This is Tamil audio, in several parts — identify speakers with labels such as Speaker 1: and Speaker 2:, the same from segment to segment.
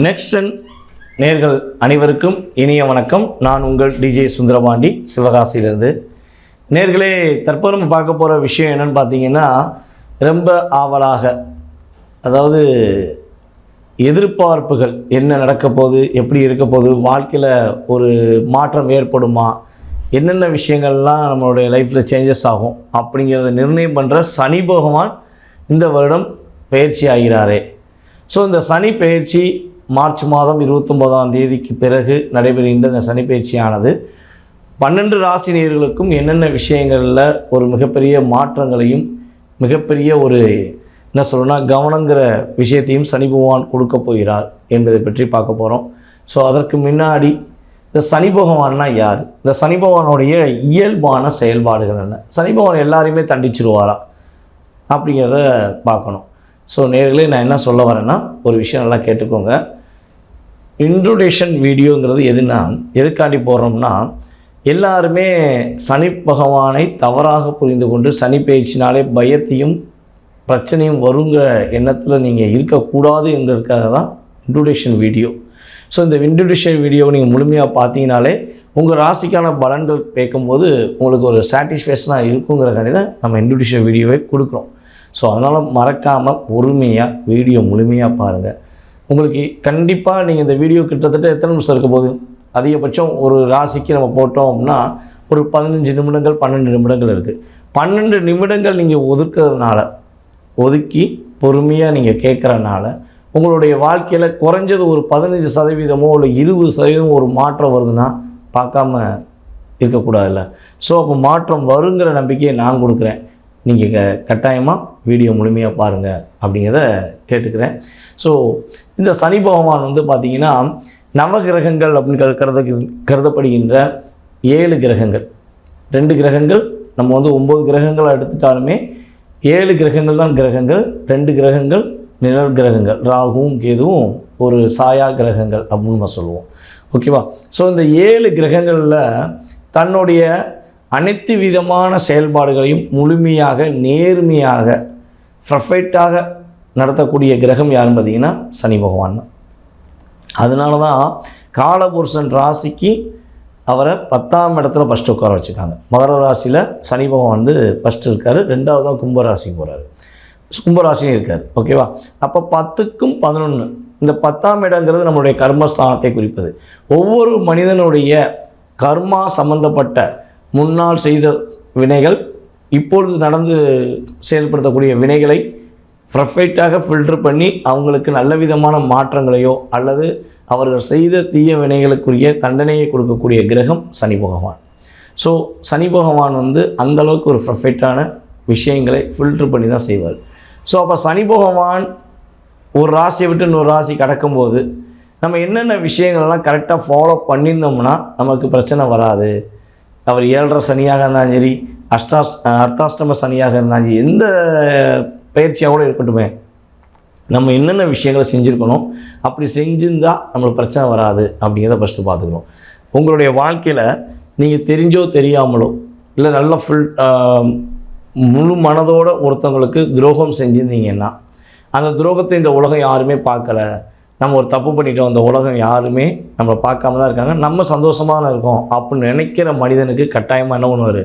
Speaker 1: நெக்ஸ்ட் நேர்கள் அனைவருக்கும் இனிய வணக்கம். நான் உங்கள் டிஜே சுந்தரபாண்டி சிவகாசியிலிருந்து. நேர்களே தற்போது நம்ம பார்க்க போகிற விஷயம் என்னன்னு பார்த்தீங்கன்னா ரொம்ப ஆவலாக அதாவது எதிர்பார்ப்புகள் என்ன நடக்க போகுது எப்படி இருக்க போகுது வாழ்க்கையில் ஒரு மாற்றம் ஏற்படுமா என்னென்ன விஷயங்கள்லாம் நம்மளுடைய லைஃப்பில் சேஞ்சஸ் ஆகும் அப்படிங்கிறத நிர்ணயம் பண்ணுற சனி பகவான் இந்த வருடம் பயிற்சி ஆகிறாரே. ஸோ இந்த சனி பயிற்சி மார்ச் மாதம் இருபத்தொம்போதாம் தேதிக்கு பிறகு நடைபெறுகின்ற இந்த சனிப்பயிற்சியானது. பன்னெண்டு ராசி நேர்களுக்கும் என்னென்ன விஷயங்களில் ஒரு மிகப்பெரிய மாற்றங்களையும் மிகப்பெரிய ஒரு என்ன சொல்லணும்னா கவனங்கிற விஷயத்தையும் சனி பகவான் கொடுக்க போகிறார் என்பதை பற்றி பார்க்க போகிறோம் ஸோ அதற்கு முன்னாடி இந்த சனி பகவான்னா யார்? இந்த சனி பகவானுடைய இயல்பான செயல்பாடுகள் என்ன? சனி பகவான் எல்லாரையுமே தண்டிச்சிருவாரா? அப்படிங்கிறத பார்க்கணும். ஸோ நேர்களே நான் என்ன சொல்ல வரேன்னா ஒரு விஷயம் நல்லா கேட்டுக்கோங்க. இன்ட்ரோடேஷன் வீடியோங்கிறது எதுனா எதுக்காண்டி போகிறோம்னா எல்லாருமே சனி பகவானை தவறாக புரிந்து கொண்டு சனி பயிற்சினாலே பயத்தையும் பிரச்சனையும் வருங்கிற எண்ணத்தில் நீங்கள் இருக்கக்கூடாது என்கிறதுக்காக தான் இன்ட்ரோடேஷன் வீடியோ ஸோ இந்த இன்ட்ரோடேஷன் வீடியோவை நீங்கள் முழுமையாக பார்த்தீங்கனாலே உங்கள் ராசிக்கான பலன்கள் கேட்கும்போது உங்களுக்கு ஒரு சாட்டிஸ்ஃபேக்ஷனாக இருக்குங்கிறக்காண்டி தான் நம்ம இன்ட்ரோடேஷன் வீடியோவை கொடுக்குறோம். ஸோ அதனால் மறக்காமல் பொறுமையாக வீடியோ முழுமையாக பாருங்கள் உங்களுக்கு கண்டிப்பாக நீங்கள் இந்த வீடியோ கிட்டத்தட்ட எத்தனை நிமிஷம் இருக்க போகுது? அதிகபட்சம் ஒரு ராசிக்கு நம்ம போட்டோம் அப்படின்னா ஒரு பதினஞ்சு நிமிடங்கள் பன்னெண்டு நிமிடங்கள் இருக்குது பன்னெண்டு நிமிடங்கள் நீங்கள் ஒதுக்கிறதுனால ஒதுக்கி பொறுமையாக நீங்கள் கேட்குறனால உங்களுடைய வாழ்க்கையில் குறைஞ்சது ஒரு பதினஞ்சு சதவீதமோ இல்லை இருபது சதவீதமோ ஒரு மாற்றம் வருதுன்னா பார்க்காம இருக்கக்கூடாதுல்ல. ஸோ அப்போ மாற்றம் வருங்கிற நம்பிக்கையை நான் கொடுக்குறேன். நீங்கள் க கட்டாயமாக வீடியோ முழுமையாக பாருங்கள் அப்படிங்கிறத கேட்டுக்கிறேன். ஸோ இந்த சனி பகவான் வந்து பார்த்திங்கன்னா நவகிரகங்கள் அப்படின்னு கரு- கருத கருதப்படுகின்ற ஏழு கிரகங்கள். ரெண்டு கிரகங்கள் நம்ம வந்து ஒம்பது கிரகங்களை எடுத்துட்டாலுமே ஏழு கிரகங்கள் தான் கிரகங்கள் ரெண்டு கிரகங்கள் நிழல் கிரகங்கள். ராகுவும் கேதுவும் ஒரு சாயா கிரகங்கள் அப்படின்னு நம்ம சொல்லுவோம். ஓகேவா ஸோ இந்த ஏழு கிரகங்களில் தன்னுடைய அனைத்து விதமான செயல்பாடுகளையும் முழுமையாக நேர்மையாக பர்ஃபெக்டாக நடத்தக்கூடிய கிரகம் யாருன்னு பார்த்தீங்கன்னா சனி பகவான் தான். அதனால தான் காலபுருஷன் ராசிக்கு அவரை பத்தாம் இடத்துல ஃபஸ்ட்டு உட்கார வச்சுருக்காங்க. மகர ராசியில் சனி பகவான் வந்து ஃபஸ்ட்டு இருக்கார் ரெண்டாவது தான் கும்பராசிக்கு போகிறாரு கும்பராசியும் இருக்கார் ஓகேவா அப்போ பத்துக்கும் பதினொன்று இந்த பத்தாம் இடங்கிறது நம்மளுடைய கர்மஸ்தானத்தை குறிப்பது. ஒவ்வொரு மனிதனுடைய கர்மா சம்மந்தப்பட்ட முன்னால் செய்த வினைகள் இப்பொழுது நடந்து செயல்படுத்தக்கூடிய வினைகளை பர்ஃபெக்டாக ஃபில்டர் பண்ணி அவங்களுக்கு நல்ல விதமான மாற்றங்களையோ அல்லது அவர்கள் செய்த தீய வினைகளுக்குரிய தண்டனையை கொடுக்கக்கூடிய கிரகம் சனி பகவான். ஸோ சனி பகவான் வந்து அந்த அளவுக்கு ஒரு ப்ரஃபெக்டான விஷயங்களை ஃபில்டர் பண்ணி தான் செய்வார். ஸோ அப்போ சனி பகவான் ஒரு ராசியை விட்டு இன்னொரு ராசி கடக்கும்போது நம்ம என்னென்ன விஷயங்கள்லாம் கரெக்டாக ஃபாலோ பண்ணியிருந்தோம்னா நமக்கு பிரச்சனை வராது. அவர் ஏழரை சனியாக இருந்தாலும் சரி அஷ்டாஸ் அர்த்தாஷ்டம சனியாக இருந்தாலும் சரி எந்த பயிற்சியாக கூட இருக்கட்டுமே. நம்ம என்னென்ன விஷயங்களை செஞ்சுருக்கணும் அப்படி செஞ்சிருந்தால் நம்மளுக்கு பிரச்சனை வராது அப்படிங்கிறத ஃபஸ்ட்டு பார்த்துக்கணும். உங்களுடைய வாழ்க்கையில் நீங்கள் தெரிஞ்சோ தெரியாமலோ இல்லை நல்ல ஃபுல் முழு மனதோடு ஒருத்தவங்களுக்கு துரோகம் செஞ்சுருந்தீங்கன்னா அந்த துரோகத்தை இந்த உலகம் யாருமே பார்க்கல நம்ம ஒரு தப்பு பண்ணிட்டோம் அந்த உலகம் யாருமே நம்மளை பார்க்காம தான் இருக்காங்க. நம்ம சந்தோஷமாக தான் இருக்கோம். அப்படின்னு நினைக்கிற மனிதனுக்கு கட்டாயமாக என்ன பண்ணுவார்?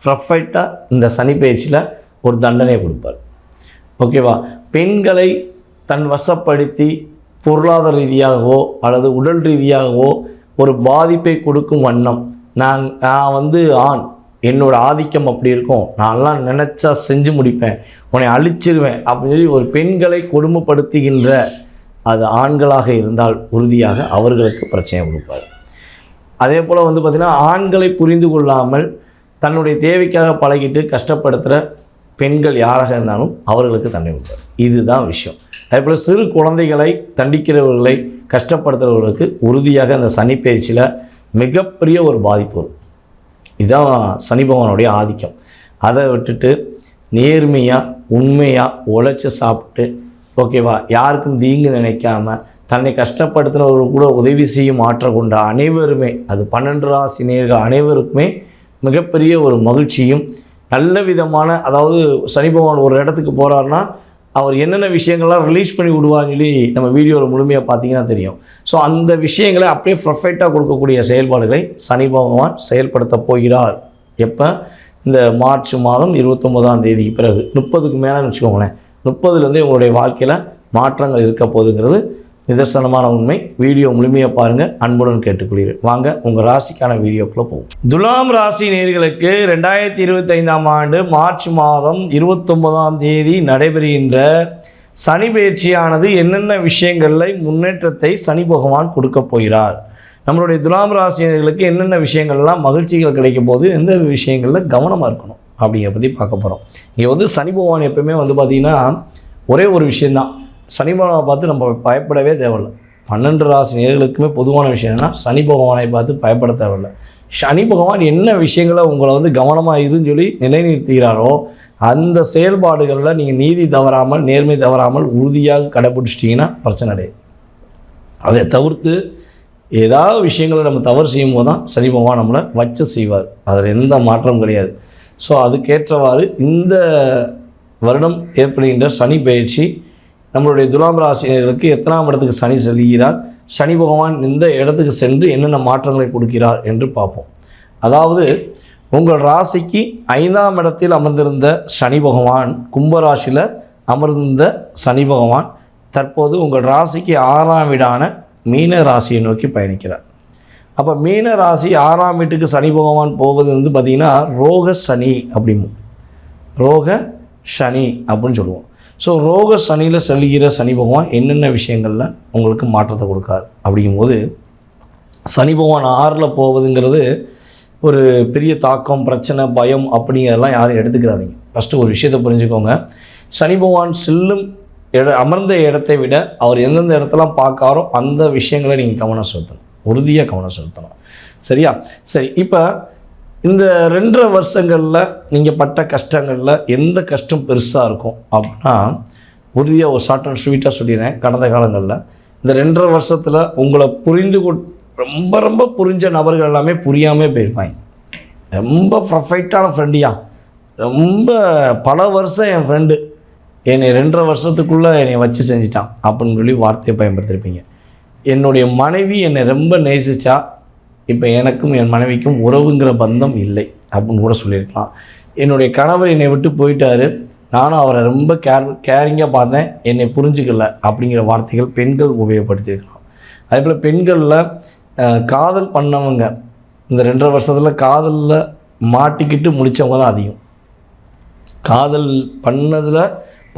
Speaker 1: பர்ஃபெக்டாக இந்த சனி பயிற்சியில் ஒரு தண்டனையை கொடுப்பார். ஓகேவா பெண்களை தன் வசப்படுத்தி பொருளாதார ரீதியாகவோ அல்லது உடல் ரீதியாகவோ ஒரு பாதிப்பை கொடுக்கும் வண்ணம். நான் நான் வந்து ஆண். என்னோடய ஆதிக்கம் அப்படி இருக்கும். நான்லாம் நினச்சா செஞ்சு முடிப்பேன். உன்னை அழிச்சிருவேன். அப்படின்னு சொல்லி ஒரு பெண்களை கொடுமைப்படுத்துகின்ற அது ஆண்களாக இருந்தால் உறுதியாக அவர்களுக்கு பிரச்சனை கொடுப்பார் அதே போல் வந்து பார்த்திங்கன்னா ஆண்களை புரிந்து கொள்ளாமல் தன்னுடைய தேவைக்காக பழகிட்டு கஷ்டப்படுத்துகிற பெண்கள் யாராக இருந்தாலும் அவர்களுக்கு தண்டனை கொடுப்பார் இதுதான் விஷயம். அதே போல் சிறு குழந்தைகளை தண்டிக்கிறவர்களை கஷ்டப்படுத்துகிறவர்களுக்கு உறுதியாக அந்த சனி பயிற்சியில் மிகப்பெரிய ஒரு பாதிப்பு வரும். இதுதான் சனி பகவானுடைய ஆதிக்கம். அதை விட்டுட்டு நேர்மையாக உண்மையாக உழைச்சி சாப்பிட்டு ஓகேவா? யாருக்கும் தீங்கு நினைக்காம தன்னை கஷ்டப்படுத்தினவர்கள் கூட உதவி செய்யும் ஆற்றல் கொண்ட அனைவருமே அது பன்னெண்டு ராசி நேர்கள் அனைவருக்குமே மிகப்பெரிய ஒரு மகிழ்ச்சியும் நல்ல விதமான அதாவது சனி பகவான் ஒரு இடத்துக்கு போகிறாருன்னா அவர் என்னென்ன விஷயங்கள்லாம் ரிலீஸ் பண்ணி விடுவான்னு சொல்லி நம்ம வீடியோவில் முழுமையாக பார்த்தீங்கன்னா தெரியும். ஸோ அந்த விஷயங்களை அப்படியே பர்ஃபெக்டாக கொடுக்கக்கூடிய செயல்பாடுகளை சனி பகவான் செயல்படுத்த போகிறார். எப்போ? இந்த மார்ச் மாதம் இருபத்தொம்போதாம் தேதிக்கு பிறகு. முப்பதுக்கு மேலேன்னு வச்சுக்கோங்களேன். முப்பதுலேருந்து உங்களுடைய வாழ்க்கையில் மாற்றங்கள் இருக்க போதுங்கிறது நிதர்சனமான உண்மை. வீடியோ முழுமையாக பாருங்கள் அன்புடன் கேட்டுக்கொள்கிறேன். வாங்க உங்கள் ராசிக்கான வீடியோக்குள்ளே போவோம். துலாம் ராசி நேர்களுக்கு ரெண்டாயிரத்தி இருபத்தைந்தாம் ஆண்டு மார்ச் மாதம் இருபத்தொன்பதாம் தேதி நடைபெறுகின்ற சனி பயிற்சியானது என்னென்ன விஷயங்களில் முன்னேற்றத்தை சனி பகவான் கொடுக்க போகிறார்? நம்மளுடைய துலாம் ராசினர்களுக்கு என்னென்ன விஷயங்கள்லாம் மகிழ்ச்சிகள் கிடைக்கும் போது எந்த விஷயங்களில் கவனமாக இருக்கணும்? அப்படிங்கிற பற்றி பார்க்க போகிறோம் இங்கே வந்து சனி பகவான் எப்பவுமே வந்து பார்த்திங்கன்னா ஒரே ஒரு விஷயந்தான் சனி பகவானை பார்த்து நம்ம பயப்படவே தேவையில்லை. பன்னெண்டு ராசி நேர்களுக்குமே பொதுவான விஷயம் என்னன்னா சனி பகவானை பார்த்து பயப்பட தேவையில்லை. சனி பகவான் என்ன விஷயங்களை உங்களை வந்து கவனமாக இருன்னு சொல்லி நிலைநிறுத்துகிறாரோ அந்த செயல்பாடுகளில் நீங்கள் நீதி தவறாமல் நேர்மை தவறாமல் உறுதியாக கடைபிடிச்சிட்டிங்கன்னா பிரச்சனை கிடையாது அதை தவிர்த்து ஏதாவது விஷயங்களை நம்ம தவறு செய்யும் போது தான் சனி பகவான் நம்மளை வச்சு செய்வார். அதில் எந்த மாற்றமும் கிடையாது. ஸோ அதுக்கேற்றவாறு இந்த வருடம் ஏற்படுகின்ற சனி பயிற்சி நம்மளுடைய துலாம் ராசினர்களுக்கு எத்தனாம் இடத்துக்கு சனி செல்கிறார் சனி பகவான் இந்த இடத்துக்கு சென்று என்னென்ன மாற்றங்களை கொடுக்கிறார் என்று பார்ப்போம். அதாவது உங்கள் ராசிக்கு ஐந்தாம் இடத்தில் அமர்ந்திருந்த சனி பகவான் கும்பராசியில் அமர்ந்த சனி பகவான் தற்போது உங்கள் ராசிக்கு ஆறாம் வீடான மீன ராசியை நோக்கி பயணிக்கிறார். அப்போ மீன ராசி ஆறாம் வீட்டுக்கு சனி பகவான் போவது வந்து பார்த்திங்கன்னா ரோக சனி அப்படிமோ ரோக சனி அப்படின்னு சொல்லுவோம். ஸோ ரோக சனியில் செல்கிற சனி பகவான் என்னென்ன விஷயங்களில் உங்களுக்கு மாற்றத்தை கொடுக்கார்? அப்படிங்கும்போது சனி பகவான் ஆறில் போவதுங்கிறது ஒரு பெரிய தாக்கம் பிரச்சனை பயம் அப்படிங்கிறதெல்லாம் யாரும் எடுத்துக்கிறாதீங்க ஃபஸ்ட்டு ஒரு விஷயத்தை புரிஞ்சுக்கோங்க. சனி பகவான் செல்லும் இட அமர்ந்த இடத்தை விட அவர் எந்தெந்த இடத்தெல்லாம் பார்க்காரோ அந்த விஷயங்களை நீங்கள் கவனம் செலுத்தணும். உறுதியாக கவனம் செலுத்தணும். சரியா? சரி இப்போ இந்த ரெண்டரை வருஷங்களில் நீங்கள் பட்ட கஷ்டங்களில் எந்த கஷ்டம் பெருசாக இருக்கும் அப்படின்னா உறுதியாக ஒரு ஷார்ட் அண்ட் ஸ்வீட்டாக சொல்லிடுறேன். கடந்த காலங்களில் இந்த ரெண்டரை வருஷத்தில் உங்களை புரிந்து கொ ரொம்ப ரொம்ப புரிஞ்ச நபர்கள் எல்லாமே புரியாமல் போயிருப்பாங்க. ரொம்ப பர்ஃபெக்டான ஃப்ரெண்டியா ரொம்ப பல வருஷம் என் ஃப்ரெண்டு என்னை ரெண்டரை வருஷத்துக்குள்ளே என்னை வச்சு செஞ்சிட்டான் அப்படின்னு சொல்லி வார்த்தையை பயன்படுத்தியிருப்பீங்க என்னுடைய மனைவி என்னை ரொம்ப நேசிச்சா இப்போ எனக்கும் என் மனைவிக்கும் உறவுங்கிற பந்தம் இல்லை அப்படின்னு கூட சொல்லியிருக்கலாம். என்னுடைய கணவர் என்னை விட்டு போயிட்டாரு. நானும் அவரை ரொம்ப கேர் கேரிங்காக பார்த்தேன். என்னை புரிஞ்சுக்கல அப்படிங்கிற வார்த்தைகள் பெண்கள் உபயோகப்படுத்தியிருக்கலாம். அதே போல் பெண்களில் காதல் பண்ணவங்க இந்த ரெண்டரை வருஷத்தில் காதலில் மாட்டிக்கிட்டு முடித்தவங்க தான் அதிகம். காதல் பண்ணதில்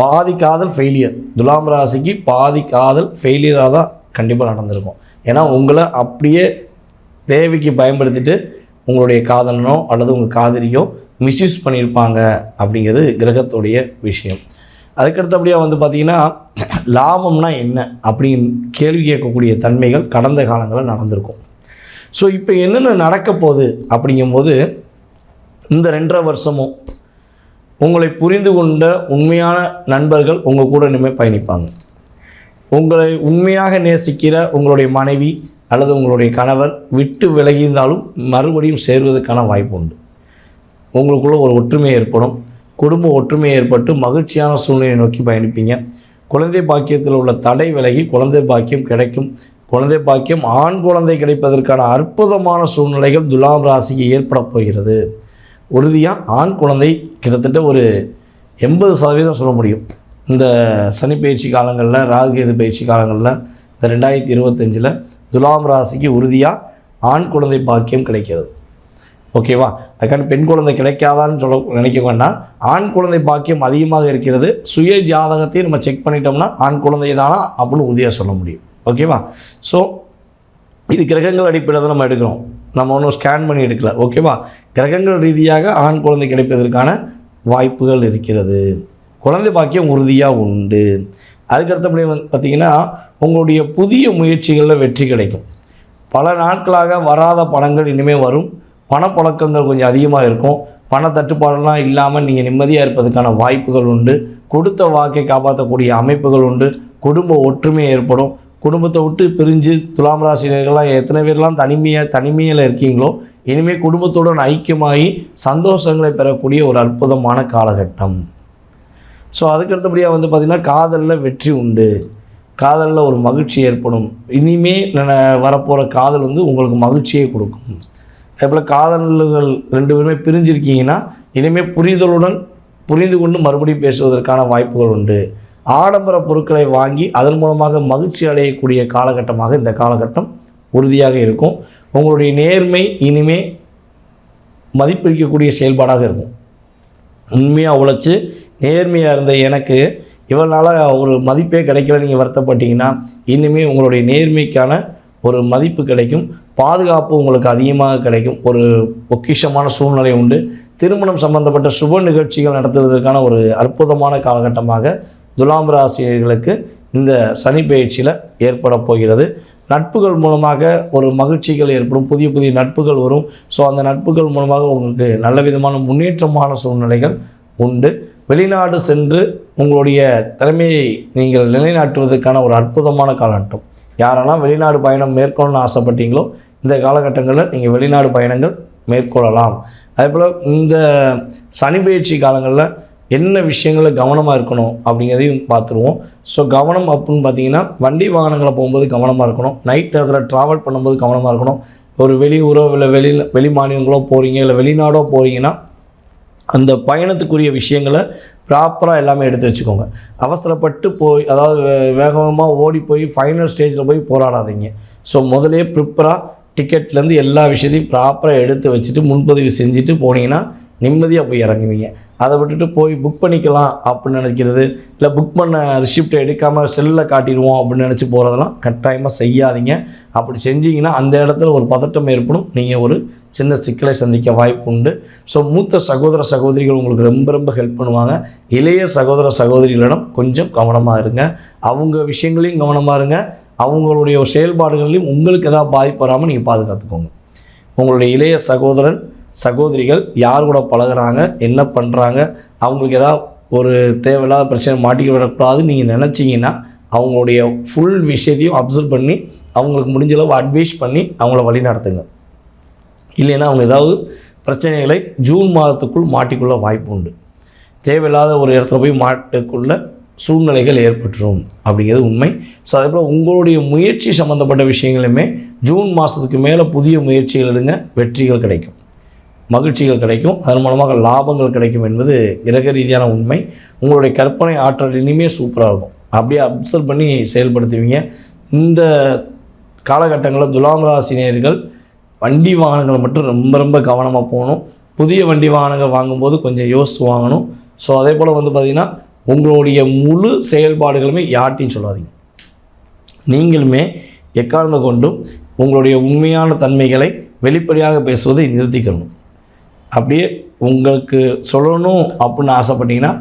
Speaker 1: பாதி காதல் ஃபெயிலியர் துலாம் ராசிக்கு பாதி காதல் ஃபெயிலியராக தான் கண்டிப்பாக நடந்திருக்கும். ஏன்னா உங்களை அப்படியே தேவைக்கு பயன்படுத்திட்டு உங்களுடைய காதலனோ அல்லது உங்கள் காதலியோ மிஸ்யூஸ் பண்ணியிருப்பாங்க அப்படிங்கிறது கிரகத்துடைய விஷயம். அதுக்கடுத்தபடியாக வந்து பார்த்திங்கன்னா லாபம்னா என்ன அப்படின்னு கேள்வி கேட்கக்கூடிய தன்மைகள் கடந்த காலங்களில் நடந்திருக்கும். ஸோ இப்போ என்னென்ன நடக்க போகுது அப்படிங்கும்போது இந்த ரெண்டரை வருஷமும் உங்களை புரிந்து கொண்ட உண்மையான நண்பர்கள் உங்கள் கூட இனிமேல் பயணிப்பாங்க. உங்களை உண்மையாக நேசிக்கிற உங்களுடைய மனைவி அல்லது உங்களுடைய கணவர் விட்டு விலகியிருந்தாலும் மறுபடியும் சேர்வதற்கான வாய்ப்பு உண்டு. உங்களுக்குள்ள ஒரு ஒற்றுமை ஏற்படும். குடும்ப ஒற்றுமை ஏற்பட்டு மகிழ்ச்சியான சூழ்நிலையை நோக்கி பயணிப்பீங்க. குழந்தை பாக்கியத்தில் உள்ள தடை விலகி குழந்தை பாக்கியம் கிடைக்கும். குழந்தை பாக்கியம் ஆண் குழந்தை கிடைப்பதற்கான அற்புதமான சூழ்நிலைகள் துலாம் ராசிக்கு ஏற்பட போகிறது. உறுதியாக ஆண் குழந்தை கிட்டத்தட்ட ஒரு எண்பது சதவீதம் சொல்ல முடியும். இந்த சனி பயிற்சி காலங்களில் ராகு கேது பயிற்சி காலங்களில் இந்த ரெண்டாயிரத்தி இருபத்தஞ்சில் துலாம் ராசிக்கு உறுதியாக ஆண் குழந்தை பாக்கியம் கிடைக்கிறது. ஓகேவா அதுக்கான பெண் குழந்தை கிடைக்காதான்னு சொல்ல நினைக்க வேண்டாம் ஆண் குழந்தை பாக்கியம் அதிகமாக இருக்கிறது. சுய ஜாதகத்தையும் நம்ம செக் பண்ணிட்டோம்னா ஆண் குழந்தை தானா? அப்படின்னு உறுதியாக சொல்ல முடியும். ஓகேவா ஸோ இது கிரகங்கள் அடிப்படையில் தான் நம்ம எடுக்கிறோம். நம்ம ஒன்றும் ஸ்கேன் பண்ணி எடுக்கல. ஓகேவா கிரகங்கள் ரீதியாக ஆண் குழந்தை கிடைப்பதற்கான வாய்ப்புகள் இருக்கிறது. குழந்தை பாக்கியம் உறுதியாக உண்டு. அதுக்கடுத்தபடி வந்து பார்த்திங்கன்னா உங்களுடைய புதிய முயற்சிகளில் வெற்றி கிடைக்கும். பல நாட்களாக வராத பணங்கள் இனிமேல் வரும். பணப்பழக்கங்கள் கொஞ்சம் அதிகமாக இருக்கும். பண தட்டுப்பாடெல்லாம் இல்லாமல் நீங்கள் நிம்மதியாக இருப்பதற்கான வாய்ப்புகள் உண்டு. கொடுத்த வாக்கை காப்பாற்றக்கூடிய அமைப்புகள் உண்டு. குடும்ப ஒற்றுமை ஏற்படும். குடும்பத்தை விட்டு பிரிஞ்சு துலாம் ராசினியர்கள்லாம் எத்தனை பேர்லாம் தனிமையாக தனிமையில் இருக்கீங்களோ இனிமேல் குடும்பத்துடன் ஐக்கியமாகி சந்தோஷங்களை பெறக்கூடிய ஒரு அற்புதமான காலகட்டம். ஸோ அதுக்கு அடுத்தபடியாக வந்து பார்த்திங்கன்னா காதலில் வெற்றி உண்டு. காதலில் ஒரு மகிழ்ச்சி ஏற்படும். இனிமே வரப்போகிற காதல் வந்து உங்களுக்கு மகிழ்ச்சியை கொடுக்கும். அதே போல் காதல்கள் ரெண்டு பேருமே பிரிஞ்சிருக்கீங்கன்னா இனிமேல் புரிதலுடன் புரிந்து கொண்டு மறுபடியும் பேசுவதற்கான வாய்ப்புகள் உண்டு. ஆடம்பர பொருட்களை வாங்கி அதன் மூலமாக மகிழ்ச்சி அடையக்கூடிய காலகட்டமாக இந்த காலகட்டம் உறுதியாக இருக்கும். உங்களுடைய நேர்மை இனிமே மதிப்பிக்கக்கூடிய செயல்பாடாக இருக்கும். உண்மையாக உழைச்சி நேர்மையாக இருந்த எனக்கு இவனால் ஒரு மதிப்பே கிடைக்கல. நீங்கள் வருத்தப்பட்டீங்கன்னா இன்னுமே உங்களுடைய நேர்மைக்கான ஒரு மதிப்பு கிடைக்கும். பாதுகாப்பு உங்களுக்கு அதிகமாக கிடைக்கும். ஒரு பொக்கிஷமான சூழ்நிலை உண்டு. திருமணம் சம்பந்தப்பட்ட சுப நிகழ்ச்சிகள் நடத்துவதற்கான ஒரு அற்புதமான காலகட்டமாக துலாம் ராசியர்களுக்கு இந்த சனி பயிற்சியில் ஏற்பட போகிறது. நட்புகள் மூலமாக ஒரு மகிழ்ச்சிகள் ஏற்படும். புதிய புதிய நட்புகள் வரும். ஸோ அந்த நட்புகள் மூலமாக உங்களுக்கு நல்ல விதமான முன்னேற்றமான சூழ்நிலைகள் உண்டு. வெளிநாடு சென்று உங்களுடைய திறமையை நீங்கள் நிலைநாட்டுவதற்கான ஒரு அற்புதமான காலகட்டம் யாரெல்லாம் வெளிநாடு பயணம் மேற்கொள்ளணும்னு ஆசைப்பட்டீங்களோ இந்த காலகட்டங்களில் நீங்கள் வெளிநாடு பயணங்கள் மேற்கொள்ளலாம். அதே போல் இந்த சனி பயிற்சி காலங்களில் என்ன விஷயங்களில் கவனமாக இருக்கணும் அப்படிங்கிறதையும் பார்த்துருவோம். ஸோ கவனம் அப்படின்னு பார்த்தீங்கன்னா வண்டி வாகனங்களை போகும்போது கவனமாக இருக்கணும். நைட் அதில் ட்ராவல் பண்ணும்போது கவனமாக இருக்கணும். ஒரு வெளியூரோ இல்லை வெளியில் வெளி மாநிலங்களோ போகிறீங்க இல்லை வெளிநாடோ போகிறீங்கன்னா அந்த பயணத்துக்குரிய விஷயங்களை ப்ராப்பராக எல்லாமே எடுத்து வச்சுக்கோங்க. அவசரப்பட்டு போய் அதாவது வே- வேகமாக ஓடி போய் ஃபைனல் ஸ்டேஜில் போய் போராடாதீங்க. ஸோ முதலே ப்ரிப்பராக டிக்கெட்லேருந்து எல்லா விஷயத்தையும் ப்ராப்பராக எடுத்து வச்சுட்டு முன்பதிவு செஞ்சுட்டு போனீங்கன்னா நிம்மதியாக போய் இறங்குவீங்க. அதை விட்டுட்டு போய் புக் பண்ணிக்கலாம் அப்படின்னு நினைக்கிறது இல்லை புக் பண்ண ரிசிப்டை எடுக்காமல் செல்லில் காட்டிடுவோம் அப்படின்னு நினச்சி போகிறதெல்லாம் கட்டாயமாக செய்யாதீங்க. அப்படி செஞ்சீங்கன்னா அந்த இடத்துல ஒரு பதட்டம் ஏற்படும். நீங்கள் ஒரு சின்ன சிக்கலை சந்திக்க வாய்ப்பு உண்டு ஸோ மூத்த சகோதர சகோதரிகள் உங்களுக்கு ரொம்ப ரொம்ப ஹெல்ப் பண்ணுவாங்க. இளைய சகோதர சகோதரிகளிடம் கொஞ்சம் கவனமாக இருங்க. அவங்க விஷயங்களையும் கவனமாக இருங்க. அவங்களுடைய செயல்பாடுகளையும் உங்களுக்கு எதாவது பாதிப்பு வராமல் நீங்கள் பாதுகாத்துக்கோங்க. உங்களுடைய இளைய சகோதரன் சகோதரிகள் யார் கூட பழகுறாங்க என்ன பண்ணுறாங்க அவங்களுக்கு ஏதாவது ஒரு தேவையில்லாத பிரச்சனை மாட்டிக்க விடக்கூடாது நீங்கள் நினச்சிங்கன்னா அவங்களுடைய ஃபுல் விஷயத்தையும் அப்சர்வ் பண்ணி அவங்களுக்கு முடிஞ்ச அளவு அட்வைஸ் பண்ணி அவங்கள வழி நடத்துங்க. இல்லைன்னா அவங்க ஏதாவது பிரச்சனைகளை ஜூன் மாதத்துக்குள் மாட்டிக்கொள்ள வாய்ப்பு உண்டு. தேவையில்லாத ஒரு இடத்துல போய் மாட்டுக்குள்ள சூழ்நிலைகள் ஏற்பட்டுரும் அப்படிங்கிறது உண்மை. ஸோ அதே போல் உங்களுடைய முயற்சி சம்மந்தப்பட்ட விஷயங்களுமே ஜூன் மாதத்துக்கு மேலே புதிய முயற்சிகள் எடுங்க வெற்றிகள் கிடைக்கும். மகிழ்ச்சிகள் கிடைக்கும். அதன் மூலமாக லாபங்கள் கிடைக்கும் என்பது கிரக ரீதியான உண்மை. உங்களுடைய கற்பனை ஆற்றல் இனிமே சூப்பராக இருக்கும். அப்படியே அப்சர்வ் பண்ணி செயல்படுத்துவீங்க. இந்த காலகட்டங்களில் துலாம் ராசினியர்கள் வண்டி வாகனங்களை மட்டும் ரொம்ப ரொம்ப கவனமாக போகணும். புதிய வண்டி வாகனங்கள் வாங்கும்போது கொஞ்சம் யோசித்து வாங்கணும். ஸோ அதே போல் வந்து பார்த்திங்கன்னா உங்களுடைய முழு செயல்பாடுகளுமே யார்ட்டையும் சொல்லாதீங்க. நீங்களுமே எக்கார்ந்த கொண்டும் உங்களுடைய உண்மையான தன்மைகளை வெளிப்படையாக பேசுவதை நிறுத்திக்கணும். அப்படியே உங்களுக்கு சொல்லணும் அப்படின்னு ஆசைப்பட்டீங்கன்னா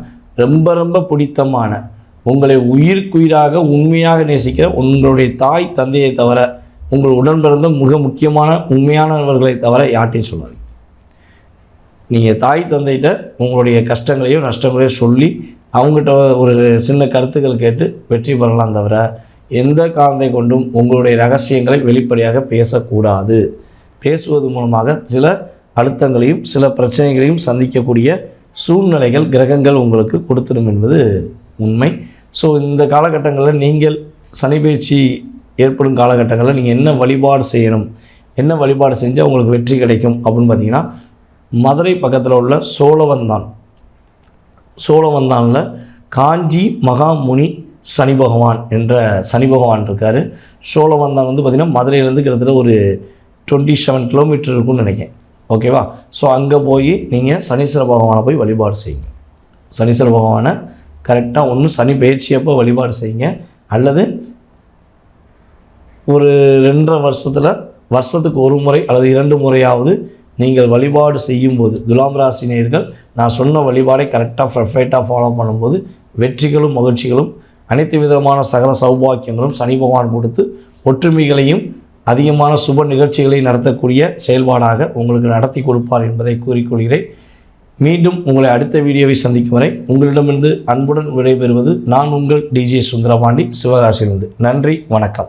Speaker 1: ரொம்ப ரொம்ப பிடித்தமான உங்களை உயிருக்குயிராக உண்மையாக நேசிக்கிற உங்களுடைய தாய் தந்தையை தவிர உங்கள் உடன்பிறந்த மிக முக்கியமான உண்மையானவர்களை தவிர யார்ட்டையும் சொல்லாது நீங்கள் தாய் தந்தைகிட்ட உங்களுடைய கஷ்டங்களையும் நஷ்டங்களையும் சொல்லி அவங்ககிட்ட ஒரு சின்ன கருத்துக்கள் கேட்டு வெற்றி பெறலாம் தவிர எந்த காரணத்தை கொண்டும் உங்களுடைய ரகசியங்களை வெளிப்படையாக பேசக்கூடாது. பேசுவது மூலமாக சில அழுத்தங்களையும் சில பிரச்சனைகளையும் சந்திக்கக்கூடிய சூழ்நிலைகள் கிரகங்கள் உங்களுக்கு கொடுத்துடும் என்பது உண்மை. ஸோ இந்த காலகட்டங்களில் நீங்கள் சனி பயிற்சி ஏற்படும் காலகட்டங்களில் நீங்கள் என்ன வழிபாடு செய்யணும் என்ன வழிபாடு செஞ்சால் உங்களுக்கு வெற்றி கிடைக்கும் அப்படின்னு பார்த்தீங்கன்னா மதுரை பக்கத்தில் உள்ள சோழவந்தான். சோழவந்தானில் காஞ்சி மகாமுனி சனி பகவான் என்ற சனி பகவான் இருக்கார். சோழவந்தான் வந்து பார்த்திங்கன்னா மதுரையிலேருந்து கிட்டத்தட்ட ஒரு டுவெண்ட்டி செவன் கிலோமீட்டர் இருக்கும்னு நினைக்கிறேன். ஓகேவா? ஸோ அங்கே போய் நீங்கள் சனீஸ்வர பகவானை போய் வழிபாடு செய்யுங்க. சனீஸ்வர பகவானை கரெக்டாக ஒன்று சனி பயிற்சியப்போ வழிபாடு செய்யுங்க. அல்லது ஒரு ரெண்டரை வருஷத்தில் வருஷத்துக்கு ஒரு முறை அல்லது இரண்டு முறையாவது நீங்கள் வழிபாடு செய்யும்போது துலாம் ராசினியர்கள் நான் சொன்ன வழிபாடை கரெக்டாக பர்ஃபெக்டாக ஃபாலோ பண்ணும்போது வெற்றிகளும் மகிழ்ச்சிகளும் அனைத்து விதமான சகல சௌபாக்கியங்களும் சனி பகவான் கொடுத்து ஒற்றுமைகளையும் அதிகமான சுப நிகழ்ச்சிகளை நடத்தக்கூடிய செயல்பாடாக உங்களுக்கு நடத்தி கொடுப்பார் என்பதை கூறிக்கொள்கிறேன். மீண்டும் உங்களை அடுத்த வீடியோவை சந்திக்கும் வரை உங்களிடமிருந்து அன்புடன் விடைபெறுவது நான் உங்கள் டிஜே சுந்தரபாண்டி சிவகாசியிலிருந்து. நன்றி வணக்கம்.